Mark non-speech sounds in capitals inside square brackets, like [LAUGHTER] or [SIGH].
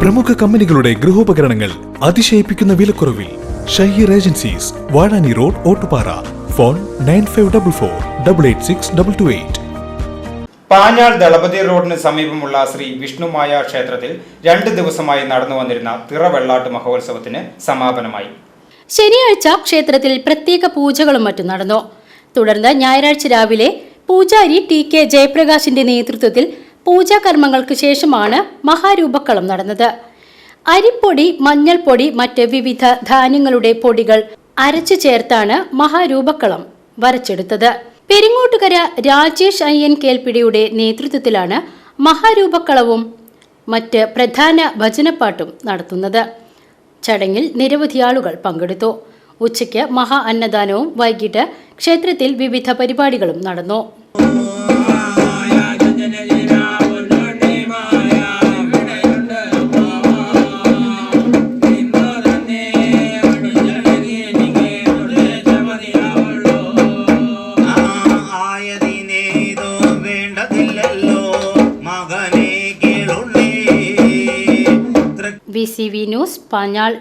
പ്രമുഖ കമ്പനികളുടെ ഗൃഹോപകരണങ്ങൾ അതിശയിപ്പിക്കുന്ന വിലക്കുറവിൽ Shaheer agencies Vazhani road Ottupara. Phone nine five double four double eight six double two eight. Panjal Dalapathi റോഡിന് സമീപമുള്ള ശ്രീ വിഷ്ണുമായ ക്ഷേത്രത്തിൽ രണ്ട് ദിവസമായി നടന്നു വന്നിരുന്ന തിറവെള്ളാട്ട് മഹോത്സവത്തിന് സമാപനമായി. ശനിയാഴ്ച ക്ഷേത്രത്തിൽ പ്രത്യേക പൂജകളും മറ്റും നടന്നു. തുടർന്ന് ഞായറാഴ്ച രാവിലെ പൂജാരി ടി കെ ജയപ്രകാശിന്റെ നേതൃത്വത്തിൽ പൂജാകർമ്മങ്ങൾക്ക് ശേഷമാണ് മഹാരൂപക്കളം നടന്നത്. അരിപ്പൊടി മഞ്ഞൾപ്പൊടി മറ്റ് വിവിധ ധാന്യങ്ങളുടെ പൊടികൾ അരച്ചു ചേർത്താണ് മഹാരൂപക്കളം വരച്ചെടുത്തത്. പെരിങ്ങോട്ടുകര രാജേഷ് അയ്യൻ കേൽപ്പിടിയുടെ നേതൃത്വത്തിലാണ് മഹാരൂപക്കളവും മറ്റ് പ്രധാന ഭജനപ്പാട്ടും നടത്തുന്നത്. ചടങ്ങിൽ നിരവധി ആളുകൾ പങ്കെടുത്തു. ഉച്ചയ്ക്ക് മഹാ അന്നദാനവും വൈകിട്ട് ക്ഷേത്രത്തിൽ വിവിധ പരിപാടികളും നടന്നു. [LAUGHS] V C V news Panjal